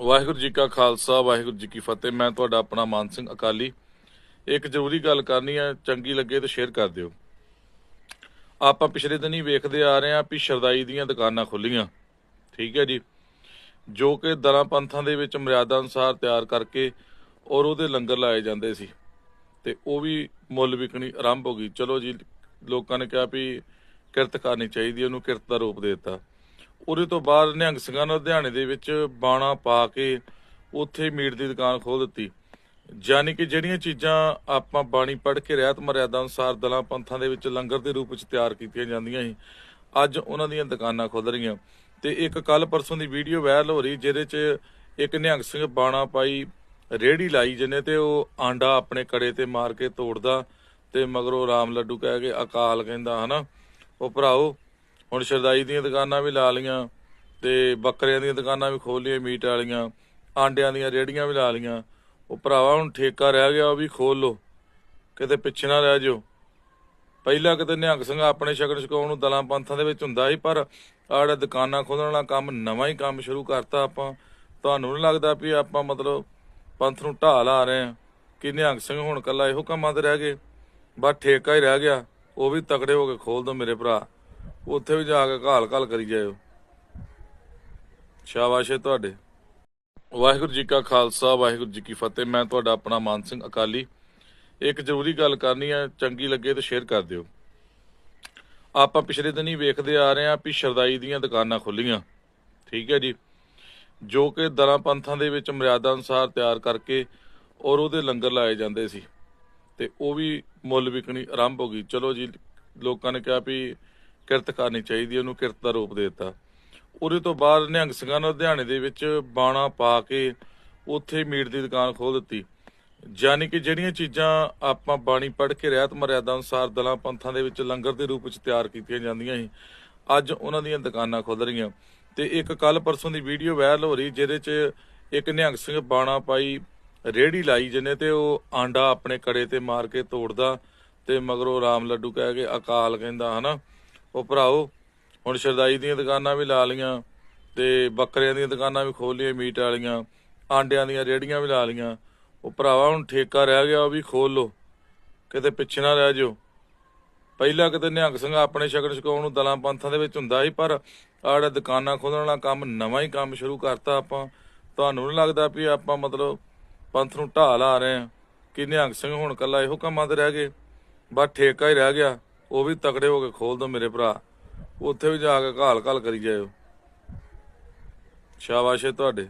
ਵਾਹਿਗੁਰੂ ਜੀ ਕਾ ਖਾਲਸਾ, ਵਾਹਿਗੁਰੂ ਜੀ ਕੀ ਫਤਿਹ। ਮੈਂ ਤੁਹਾਡਾ ਆਪਣਾ ਮਾਨ ਸਿੰਘ ਅਕਾਲੀ। ਇੱਕ ਜ਼ਰੂਰੀ ਗੱਲ ਕਰਨੀ ਹੈ ਚੰਗੀ ਲੱਗੇ ਤਾਂ ਸ਼ੇਅਰ ਕਰ ਦਿਓ। ਆਪਾਂ ਪਿਛਲੇ ਦਿਨੀ ਵੇਖਦੇ ਆ ਰਹੇ ਹਾਂ ਵੀ ਸ਼ਰਦਾਈ ਦੀਆਂ ਦੁਕਾਨਾਂ ਖੁੱਲੀਆਂ ਠੀਕ ਹੈ ਜੀ। ਜੋ ਕਿ ਦਰਾਂ ਪੰਥਾਂ ਦੇ ਵਿੱਚ ਮਰਿਆਦਾ ਅਨੁਸਾਰ ਤਿਆਰ ਕਰਕੇ ਔਰ ਉਹਦੇ ਲੰਗਰ ਲਾਏ ਜਾਂਦੇ ਸੀ। ਤੇ ਉਹ ਵੀ ਮੁੱਲ ਵਿਕਣੀ ਆਰੰਭ ਹੋ ਗਈ। ਚਲੋ ਜੀ, ਲੋਕਾਂ ਨੇ ਕਿਹਾ ਵੀ ਕਿਰਤ ਕਰਨੀ ਚਾਹੀਦੀ, ਉਹਨੂੰ ਕਿਰਤ ਦਾ ਰੂਪ ਦੇ ਦਿੱਤਾ। ਉਹਦੇ ਤੋਂ ਬਾਅਦ ਨਿਹੰਗ ਸਿੰਘਾਂ ਨੇ ਲੁਧਿਆਣੇ ਦੇ ਵਿੱਚ ਬਾਣਾ ਪਾ ਕੇ ਉੱਥੇ ਮੀਟ ਦੀ ਦੁਕਾਨ ਖੋਲ ਦਿੱਤੀ। ਯਾਨੀ ਕਿ ਜਿਹੜੀਆਂ ਚੀਜ਼ਾਂ ਆਪਾਂ ਬਾਣੀ ਪੜ੍ਹ ਕੇ ਰਹਿਤ ਮਰਿਆਦਾ ਅਨੁਸਾਰ ਦਲਾਂ ਪੰਥਾਂ ਦੇ ਵਿੱਚ ਲੰਗਰ ਦੇ ਰੂਪ ਵਿੱਚ ਤਿਆਰ ਕੀਤੀਆਂ ਜਾਂਦੀਆਂ ਸੀ, ਅੱਜ ਉਹਨਾਂ ਦੀਆਂ ਦੁਕਾਨਾਂ ਖੁੱਲ ਰਹੀਆਂ। ਤੇ ਇੱਕ ਕੱਲ ਪਰਸੋਂ ਦੀ ਵੀਡੀਓ ਵਾਇਰਲ ਹੋ ਰਹੀ, ਜਿਹਦੇ 'ਚ ਇੱਕ ਨਿਹੰਗ ਸਿੰਘ ਬਾਣਾ ਪਾਈ ਰੇੜੀ ਲਾਈ, ਜਿਹਨੇ ਤੇ ਉਹ ਆਂਡਾ ਆਪਣੇ ਕੜੇ ਤੇ ਮਾਰ ਕੇ ਤੋੜਦਾ ਤੇ ਮਗਰੋਂ ਰਾਮ ਲੱਡੂ ਕਹਿ ਕੇ ਅਕਾਲ ਕਹਿੰਦਾ, ਹਨਾ? ਉਹ ਭਰਾਓ ਹੁਣ ਸ਼ਰਦਾਈ ਦੀਆਂ ਦੁਕਾਨਾਂ ਵੀ ਲਾ ਲੀਆਂ ਤੇ ਬੱਕਰਿਆਂ ਦੀਆਂ ਦੁਕਾਨਾਂ ਵੀ ਖੋਲ ਲਈਆਂ ਮੀਟ ਵਾਲੀਆਂ, ਆਂਡਿਆਂ ਦੀਆਂ ਰੇੜੀਆਂ ਵੀ ਲਾ ਲੀਆਂ ਉਹ ਭਰਾਵਾ ਹੁਣ ਠੇਕਾ ਰਹਿ ਗਿਆ, ਉਹ ਵੀ ਖੋਲ ਲੋ ਕਿਤੇ ਪਿੱਛੇ ਨਾ ਰਹਿ ਜਾਓ। ਪਹਿਲਾਂ ਕਿਤੇ ਨਿਹੰਗ ਸਿੰਘ ਆਪਣੇ ਸ਼ਗਨ ਛਕਾਉਣ ਨੂੰ ਦਲਾਂ ਪੰਥਾਂ ਦੇ ਵਿੱਚ ਹੁੰਦਾ ਸੀ, ਪਰ ਆੜਾ ਦੁਕਾਨਾਂ ਖੋਲਣ ਵਾਲਾ ਕੰਮ, ਨਵਾਂ ਹੀ ਕੰਮ ਸ਼ੁਰੂ ਕਰਤਾ ਆਪਾਂ। ਤੁਹਾਨੂੰ ਨਹੀਂ ਲੱਗਦਾ ਵੀ ਆਪਾਂ ਮਤਲਬ ਪੰਥ ਨੂੰ ਢਾਹ ਲਾ ਰਹੇ ਆ ਕਿ ਨਿਹੰਗ ਸਿੰਘ ਹੁਣ ਕੱਲਾ ਇਹੋ ਕੰਮਾਂ ਤੇ ਰਹਿ ਗਏ, ਬਸ ਠੇਕਾ ਹੀ ਰਹਿ ਗਿਆ, ਉਹ ਵੀ ਤਕੜੇ ਹੋ ਕੇ ਖੋਲ ਦੋ ਮੇਰੇ ਭਰਾ। ਉੱਥੇ ਵੀ ਜਾ ਕੇ ਘਾਲ ਘਾਲ ਕਰੀ ਜਾਇਓ। ਸ਼ਾਬਾਸ਼ ਏ ਤੁਹਾਡੇ। ਵਾਹਿਗੁਰੂ ਜੀ ਕਾ ਖਾਲਸਾ, ਵਾਹਿਗੁਰੂ ਜੀ ਕੀ ਫਤਿਹ। ਮੈਂ ਤੁਹਾਡਾ ਆਪਣਾ ਮਾਨ ਸਿੰਘ ਅਕਾਲੀ। ਇੱਕ ਜ਼ਰੂਰੀ ਗੱਲ ਕਰਨੀ ਹੈ, ਚੰਗੀ ਲੱਗੇ ਤਾਂ ਸ਼ੇਅਰ ਕਰ ਦਿਓ। ਆਪਾਂ ਪਿਛਲੇ ਦਿਨੀ ਵੇਖਦੇ ਆ ਰਹੇ ਹਾਂ ਵੀ ਸ਼ਰਦਾਈ ਦੀਆਂ ਦੁਕਾਨਾਂ ਖੁੱਲੀਆਂ ਠੀਕ ਹੈ ਜੀ। ਜੋ ਕਿ ਦਰਾਂ ਪੰਥਾਂ ਦੇ ਵਿੱਚ ਮਰਿਆਦਾ ਅਨੁਸਾਰ ਤਿਆਰ ਕਰਕੇ ਔਰ ਉਹਦੇ ਲੰਗਰ ਲਾਏ ਜਾਂਦੇ ਸੀ। ਤੇ ਉਹ ਵੀ ਮੁੱਲ ਵਿਕਣੀ ਆਰੰਭ ਹੋ ਗਈ। ਚਲੋ ਜੀ, ਲੋਕਾਂ ਨੇ ਕਿਹਾ ਵੀ ਕਿਰਤ ਕਰਨੀ ਚਾਹੀਦੀ, ਉਹਨੂੰ ਕਿਰਤ ਦਾ ਰੂਪ ਦੇ ਦਿੱਤਾ। ਉਹਦੇ ਤੋਂ ਬਾਅਦ ਨਿਹੰਗ ਸਿੰਘਾਂ ਨੇ ਲੁਧਿਆਣੇ ਦੇ ਵਿੱਚ ਬਾਣਾ ਪਾ ਕੇ ਉੱਥੇ ਮੀਟ ਦੀ ਦੁਕਾਨ ਖੋਲ ਦਿੱਤੀ। ਯਾਨੀ ਕਿ ਜਿਹੜੀਆਂ ਚੀਜ਼ਾਂ ਆਪਾਂ ਬਾਣੀ ਪੜ੍ਹ ਕੇ ਰਹਿਤ ਮਰਿਆਦਾ ਅਨੁਸਾਰ ਦਲਾਂ ਪੰਥਾਂ ਦੇ ਵਿੱਚ ਲੰਗਰ ਦੇ ਰੂਪ ਵਿੱਚ ਤਿਆਰ ਕੀਤੀਆਂ ਜਾਂਦੀਆਂ ਸੀ, ਅੱਜ ਉਹਨਾਂ ਦੀਆਂ ਦੁਕਾਨਾਂ ਖੁੱਲ ਰਹੀਆਂ। ਤੇ ਇੱਕ ਕੱਲ ਪਰਸੋਂ ਦੀ ਵੀਡੀਓ ਵਾਇਰਲ ਹੋ ਰਹੀ, ਜਿਹਦੇ 'ਚ ਇੱਕ ਨਿਹੰਗ ਸਿੰਘ ਬਾਣਾ ਪਾਈ ਰੇੜੀ ਲਾਈ, ਜਿਹਨੇ ਤੇ ਉਹ ਆਂਡਾ ਆਪਣੇ ਕੜੇ ਤੇ ਮਾਰ ਕੇ ਤੋੜਦਾ ਤੇ ਮਗਰੋਂ ਰਾਮ ਲੱਡੂ ਕਹਿ ਕੇ ਅਕਾਲ ਕਹਿੰਦਾ, ਹਨਾ? ਉਹ ਭਰਾਓ, ਹੁਣ ਸ਼ਰਦਾਈ ਦੀਆਂ ਦੁਕਾਨਾਂ ਵੀ ਲਾ ਲੀਆਂ ਤੇ ਬੱਕਰਿਆਂ ਦੀਆਂ ਦੁਕਾਨਾਂ ਵੀ ਖੋਲ ਲਈਆਂ, ਮੀਟ ਵਾਲੀਆਂ, ਆਂਡਿਆਂ ਦੀਆਂ ਰੇੜੀਆਂ ਵੀ ਲਾ ਲੀਆਂ ਉਹ ਭਰਾਵਾ, ਹੁਣ ਠੇਕਾ ਰਹਿ ਗਿਆ, ਉਹ ਵੀ ਖੋਲ ਲੋ ਕਿਤੇ ਪਿੱਛੇ ਨਾ ਰਹਿ ਜਾਓ। ਪਹਿਲਾਂ ਕਿਤੇ ਨਿਹੰਗ ਸਿੰਘ ਆਪਣੇ ਸ਼ਗਨ ਛਕਾਉਣ ਨੂੰ ਦਲਾਂ ਪੰਥਾਂ ਦੇ ਵਿੱਚ ਹੁੰਦਾ ਸੀ, ਪਰ ਆੜਾ ਦੁਕਾਨਾਂ ਖੋਲਣ ਵਾਲਾ ਕੰਮ ਨਵਾਂ ਹੀ ਕੰਮ ਸ਼ੁਰੂ ਕਰਤਾ ਆਪਾਂ। ਤੁਹਾਨੂੰ ਨਹੀਂ ਲੱਗਦਾ ਵੀ ਆਪਾਂ ਮਤਲਬ ਪੰਥ ਨੂੰ ਢਾਹ ਲਾ ਰਹੇ ਆ ਕਿ ਨਿਹੰਗ ਸਿੰਘ ਹੁਣ ਕੱਲਾ ਇਹੋ ਕੰਮਾਂ ਤੇ ਰਹਿ ਗਏ, ਬਸ ਠੇਕਾ ਹੀ ਰਹਿ ਗਿਆ। ਉਹ ਵੀ ਤਕੜੇ ਹੋ ਕੇ ਖੋਲ ਦੋ ਮੇਰੇ ਭਰਾ। ਉੱਥੇ ਵੀ ਜਾ ਕੇ ਘਾਲ ਘਾਲ ਕਰੀ ਜਾਇਓ। ਸ਼ਾਬਾਸ਼ ਏ ਤੁਹਾਡੇ।